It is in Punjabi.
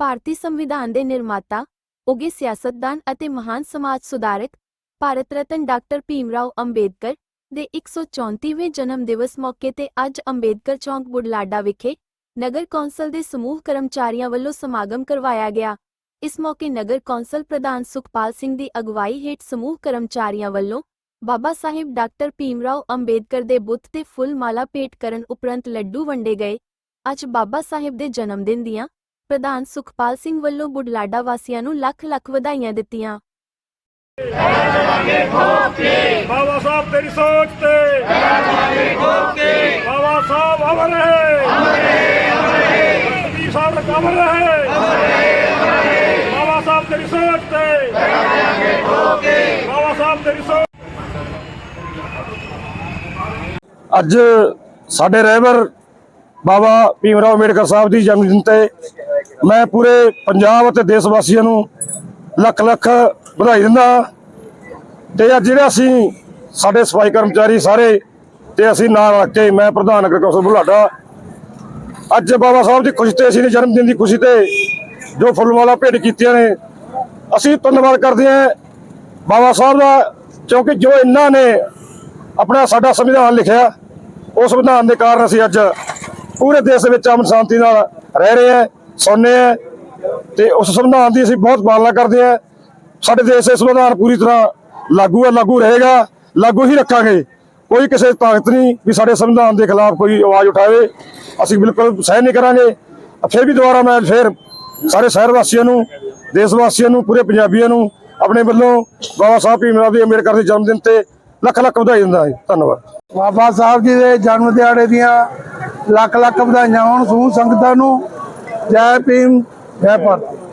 ਭਾਰਤੀ ਸੰਵਿਧਾਨ ਦੇ ਨਿਰਮਾਤਾ, ਉੱਘੇ ਸਿਆਸਤਦਾਨ ਅਤੇ ਮਹਾਨ ਸਮਾਜ ਸੁਧਾਰਕ, ਭਾਰਤ ਰਤਨ ਡਾਕਟਰ ਭੀਮਰਾਓ ਅੰਬੇਦਕਰ ਦੇ 134ਵੇਂ ਜਨਮ ਦਿਵਸ ਮੌਕੇ ਤੇ ਅੱਜ ਅੰਬੇਦਕਰ ਚੌਂਕ ਬੁਢਲਾਡਾ ਵਿਖੇ ਨਗਰ ਕੌਂਸਲ ਦੇ ਸਮੂਹ ਕਰਮਚਾਰੀਆਂ ਵੱਲੋਂ ਸਮਾਗਮ ਕਰਵਾਇਆ ਗਿਆ। ਇਸ ਮੌਕੇ ਨਗਰ ਕੌਂਸਲ ਪ੍ਰਧਾਨ ਸੁਖਪਾਲ ਸਿੰਘ ਦੀ ਅਗਵਾਈ ਹੇਠ ਸਮੂਹ ਕਰਮਚਾਰੀਆਂ ਵੱਲੋਂ ਬਾਬਾ ਸਾਹਿਬ ਡਾਕਟਰ ਭੀਮਰਾਓ ਅੰਬੇਦਕਰ ਦੇ ਬੁੱਤ ਤੇ ਫੁੱਲ ਮਾਲਾ ਭੇਟ ਕਰਨ ਉਪਰੰਤ ਲੱਡੂ ਵੰਡੇ ਗਏ। ਅੱਜ ਬਾਬਾ ਸਾਹਿਬ ਦੇ ਜਨਮ ਦਿਨ ਦੀਆਂ ਪ੍ਰਧਾਨ ਸੁਖਪਾਲ ਸਿੰਘ ਵੱਲੋਂ ਬੁਢਲਾਡਾ ਵਾਸੀਆਂ ਨੂੰ ਲੱਖ ਲੱਖ ਵਧਾਈਆਂ ਦਿੱਤੀਆਂ। ਬਾਬਾ ਸਾਹਿਬ ਤੇਰੀ ਸੋਚ ਤੇ। ਬਾਬਾ ਸਾਹਿਬ ਅਮਰ ਰਹੇ। ਅਮਰ ਰਹੇ ਅਮਰ ਰਹੇ ਸਾਹਿਬ ਦਾ ਅਮਰ ਰਹੇ। ਬਾਬਾ ਸਾਹਿਬ ਤੇਰੀ ਸੋਚ ਤੇ। ਬਾਬਾ ਸਾਹਿਬ ਤੇਰੀ ਸੋਚ ਅੱਜ ਸਾਡੇ ਰਹਿਬਰ ਬਾਬਾ ਭੀਮਰਾਓ ਅੰਬੇਡਕਰ ਸਾਹਿਬ ਦੀ ਜਨਮ ਦਿਨ ਤੇ ਮੈਂ ਪੂਰੇ ਪੰਜਾਬ ਅਤੇ ਦੇਸ਼ ਵਾਸੀਆਂ ਨੂੰ ਲੱਖ ਲੱਖ ਵਧਾਈ ਦਿੰਦਾ ਤੇ ਅੱਜ ਜਿਹੜਾ ਅਸੀਂ ਸਾਡੇ ਸਫ਼ਾਈ ਕਰਮਚਾਰੀ ਸਾਰੇ ਤੇ ਅਸੀਂ ਨਾਲ ਰੱਖ ਕੇ ਮੈਂ ਪ੍ਰਧਾਨ ਨਗਰ ਕੌਂਸਲ ਬੁਲਾਡਾ। ਅੱਜ ਬਾਬਾ ਸਾਹਿਬ ਦੀ ਖੁਸ਼ੀ ਤੇ ਅਸੀਂ ਦੇ ਜਨਮ ਦਿਨ ਦੀ ਖੁਸ਼ੀ ਤੇ ਜੋ ਫੁੱਲਮਾਲਾ ਭੇਟ ਕੀਤੀਆਂ ਨੇ, ਅਸੀਂ ਧੰਨਵਾਦ ਕਰਦੇ ਹਾਂ ਬਾਬਾ ਸਾਹਿਬ ਦਾ, ਕਿਉਂਕਿ ਜੋ ਇਹਨਾਂ ਨੇ ਆਪਣਾ ਸਾਡਾ ਸੰਵਿਧਾਨ ਲਿਖਿਆ, ਉਸ ਸੰਵਿਧਾਨ ਦੇ ਕਾਰਨ ਅਸੀਂ ਅੱਜ ਪੂਰੇ ਦੇਸ਼ ਦੇ ਵਿੱਚ ਅਮਨ ਸ਼ਾਂਤੀ ਨਾਲ ਰਹਿ ਰਹੇ ਹਾਂ। ਸੌਂਦੇ ਹੈ ਤੇ ਉਸ ਸੰਵਿਧਾਨ ਦੀ ਅਸੀਂ ਬਹੁਤ ਪਾਲਣਾ ਕਰਦੇ ਹਾਂ ਸਾਡੇ ਦੇਸ਼ ਦੇ ਸੰਵਿਧਾਨ ਪੂਰੀ ਤਰ੍ਹਾਂ ਲਾਗੂ ਹੈ ਲਾਗੂ ਰਹੇਗਾ, ਲਾਗੂ ਹੀ ਰੱਖਾਂਗੇ। ਕੋਈ ਕਿਸੇ ਤਾਕਤ ਨਹੀਂ ਵੀ ਸਾਡੇ ਸੰਵਿਧਾਨ ਦੇ ਖਿਲਾਫ ਕੋਈ ਆਵਾਜ਼ ਉਠਾਵੇ। ਅਸੀਂ ਬਿਲਕੁਲ ਸਹਿਣ ਨਹੀਂ ਕਰਾਂਗੇ। ਫਿਰ ਵੀ ਦੁਬਾਰਾ ਮੈਂ ਫਿਰ ਸਾਰੇ ਸ਼ਹਿਰ ਵਾਸੀਆਂ ਨੂੰ, ਦੇਸ਼ ਵਾਸੀਆਂ ਨੂੰ, ਪੂਰੇ ਪੰਜਾਬੀਆਂ ਨੂੰ ਆਪਣੇ ਵੱਲੋਂ ਬਾਬਾ ਸਾਹਿਬ ਭੀਮ ਰਾਓ ਅੰਬੇਡਕਰ ਦੇ ਜਨਮ ਦਿਨ ਤੇ ਲੱਖ ਲੱਖ ਵਧਾਈ ਦਿੰਦਾ ਹਾਂ ਧੰਨਵਾਦ। ਬਾਬਾ ਸਾਹਿਬ ਜੀ ਦੇ ਜਨਮ ਦਿਹਾੜੇ ਦੀਆਂ ਲੱਖ ਲੱਖ ਵਧਾਈਆਂ ਹੋਣ ਸਮੂਹ ਸੰਗਤਾਂ ਨੂੰ। ਜੈ ਭੀਮ ਜੈ ਭਾਰਤ।